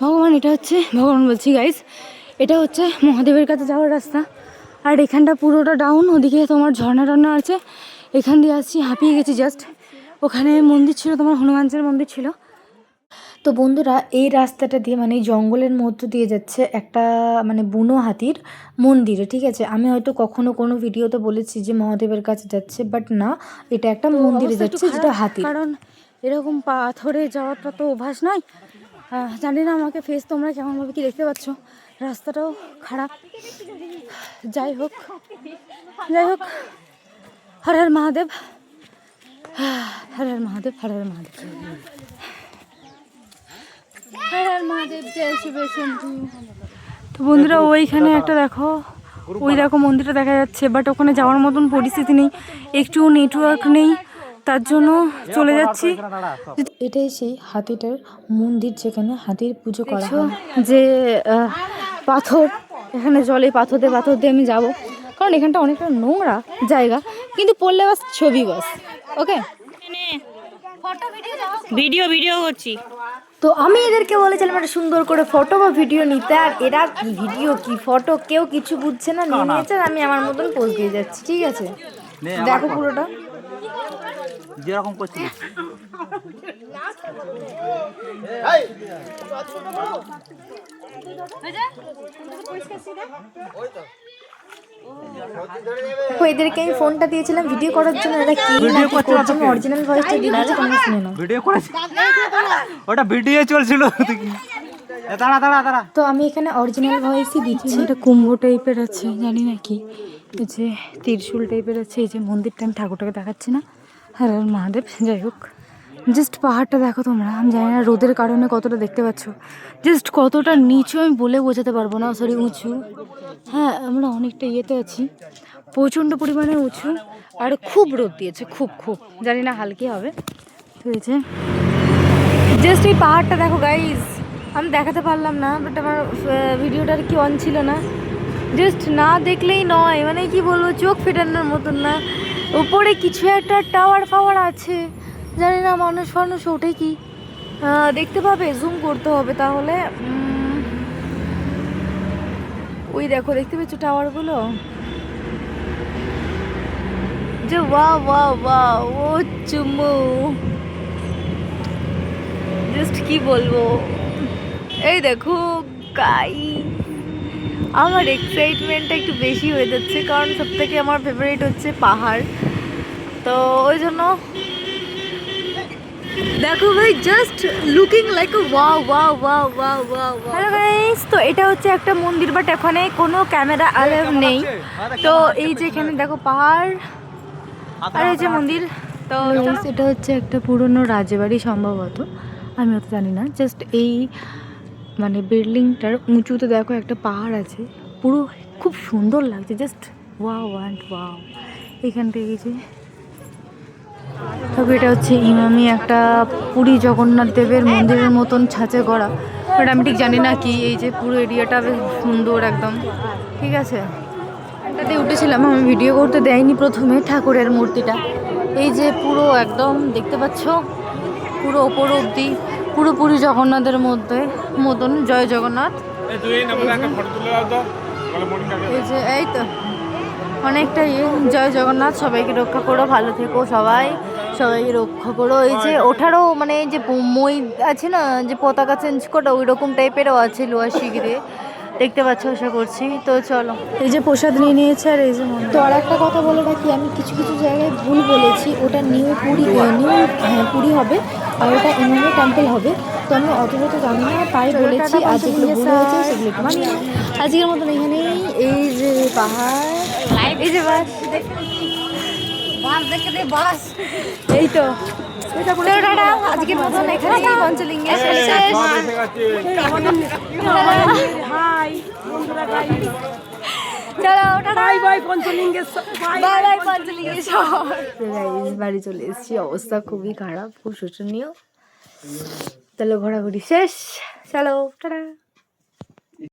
ভগবান এটা হচ্ছে ভগবান বলছি গাইস এটা হচ্ছে মহাদেবের কাছে যাওয়ার রাস্তা। আর এখানটা পুরোটা ডাউন ওদিকে তোমার ঝর্ণা টর্ণা আছে। এখান দিয়ে আসছি হাঁপিয়ে গেছি জাস্ট ওখানে মন্দির ছিল তোমার হনুমানজির মন্দির ছিল। তো বন্ধুরা এই রাস্তাটা দিয়ে মানে জঙ্গলের মধ্য দিয়ে যাচ্ছে একটা মানে বুনো হাতির মন্দিরে ঠিক আছে? আমি হয়তো কখনো কোনো ভিডিওতে বলেছি যে মহাদেবের কাছে যাচ্ছে বাট না এটা একটা মন্দিরে যাচ্ছে যেটা হাতি কারণ এরকম পাথরে যাওয়াটা তো অভ্যাস নয়। জানি না আমাকে ফেস তোমরা কেমনভাবে কি দেখতে পাচ্ছ। রাস্তাটাও খারাপ। যাই হোক যাই হোক। হর হর মহাদেব। হর হর মহাদেব হর হর মহাদেব। হর হর মহাদেব জয় শিব তো বন্ধুরা ওইখানে একটা দেখো ওই দেখো মন্দিরটা দেখা যাচ্ছে বাট ওখানে যাওয়ার মতন পরিস্থিতি নেই। একটু নেটওয়ার্ক নেই। তার জন্য চলে যাচ্ছি। এটাই সেই হাতিটার মন্দির যেখানে হাতির পুজো করা হয়। যে পাথর এখানে জলে পাথর দিয়ে পাথর দিয়ে আমি যাব। কারণ এখানটা অনেকটা নোংরা জায়গা কিন্তু পড়লে বাস ছবি বাস ওকে? ভিডিও ভিডিও করছি। তো আমি এদেরকে বলেছিলাম একটা সুন্দর করে ফটো বা ভিডিও নিতে আর এরা কি ভিডিও কি ফটো কেউ কিছু বুঝছে না নিয়ে নিয়েছে আর আমি আমার মতন পোজ দিয়ে যাচ্ছি ঠিক আছে? দেখো পুরোটা। যেরকম করছিস দেখো এদেরকে আমি ফোনটা দিয়েছিলাম ভিডিও করার জন্য এরা কি না কি করছে আমি অরিজিনাল ভয়েসটা দিয়ে দিচ্ছি তোমরা শুনে নাও। ভিডিও করেছি। ওটা ভিডিও চলছিল দাঁড়া দাঁড়া দাঁড়া। তো আমি এখানে অরিজিনাল ভয়েসই দিচ্ছি। এটা কুম্ভ টাইপের আছে জানি না কি। এই যে ত্রিশূল টাইপের আছে এই যে মন্দিরটা আমি ঠাকুরটাকে দেখাচ্ছি না। হ্যাঁ মহাদেব, যাই হোক। জাস্ট পাহাড়টা দেখো তোমরা, আমি জানি না রোদের কারণে কতটা দেখতে পাচ্ছ। জাস্ট কতটা নিচু আমি বলে বোঝাতে পারব না সরি উঁচু। হ্যাঁ আমরা অনেকটা ইয়েতে আছি। প্রচণ্ড পরিমাণে উঁচু, আর খুব রোদ দিয়েছে, খুব খুব। জানি না হালকি হবে। ঠিক যে জাস্ট এই পাহাড়টা দেখো গাইজ আমি দেখাতে পারলাম না বাট আমার ভিডিওটার কি অন ছিল না। জাস্ট না দেখলেই নয় মানে কি বলব, চোখ ফেটানোর মতন না। উপরে কিছু একটা টাওয়ার ফাওয়ার আছে। জানি না মানুষ ফানুষ ওঠে কি। দেখতে পাবে জুম করতে হবে তাহলে। ওই দেখো, দেখতে পেয়েছ টাওয়ারগুলো? যে ওয়া ওয়া ওয়া ও চুম্মু। জাস্ট কি বলব? এই দেখো গাই আমার এক্সাইটমেন্টটা একটু বেশি হয়ে যাচ্ছে কারণ সব থেকে আমার ফেভারিট হচ্ছে পাহাড়। তো ওই জন্য দেখো ভাই just looking like wow wow wow wow wow hello guys তো এটা হচ্ছে একটা মন্দির বাট এখানে কোনো ক্যামেরা অ্যালাউ নেই। তো এই যে এখানে দেখো পাহাড় আর এই যে মন্দির তো এটা হচ্ছে একটা পুরনো রাজবাড়ি সম্ভবত। আমি অত জানি না জাস্ট এই মানে বিল্ডিংটার উঁচুতে দেখো একটা পাহাড় আছে। পুরো খুব সুন্দর লাগছে জাস্ট ওয়াও অ্যান্ড ওয়াও এখান থেকে যে তবে এটা হচ্ছে ইমামি একটা পুরী জগন্নাথ দেবের মন্দিরের মতন ছাঁচে করা। বাট আমি ঠিক জানি না কি, এই যে পুরো এরিয়াটা বেশ সুন্দর একদম। ঠিক আছে? এটাতে উঠেছিলাম, আমি ভিডিও করতে দেয়নি প্রথমে ঠাকুরের মূর্তিটা। এই যে পুরো একদম, দেখতে পাচ্ছ? পুরো ওপর অবধি পুরোপুরি জগন্নাথের মধ্যে মতন জয় জগন্নাথ। এই যে এই তো। অনেকটা ইয়ে জয় জগন্নাথ সবাইকে রক্ষা করো ভালো থেকো সবাই। সবাইকে রক্ষা করো। এই যে ওঠারও মানে যে মই আছে না যে পতাকা চেঞ্জ করা ওই রকম টাইপেরও আছে লোয়া শিগিরে। দেখতে পাচ্ছ আশা করছি। তো চলো। এই যে প্রসাদ নিয়ে নিয়েছে আর এই যে তো আর একটা কথা বলে রাখি আমি কিছু কিছু জায়গায় ভুল বলেছি। ওটা নিউ পুরী নিউ হ্যাঁ পুরী হবে আর ওটা ইমামি টেম্পল হবে। তো আমি অত শত জানি না তাই বলেছি। আর যেগুলো ভুল হয়েছে সেগুলো আজকের মতন এখানেই এই যে পাহাড় এই যে বাস। এই তো তো। টাটা, আজকের মতন পঞ্চলিঙ্গে বাড়ি চলে এসেছি। অবস্থা খুবই খারাপ খুব শোচনীয়। তাহলে ঘোরাঘুরি শেষ। চলো টাটা।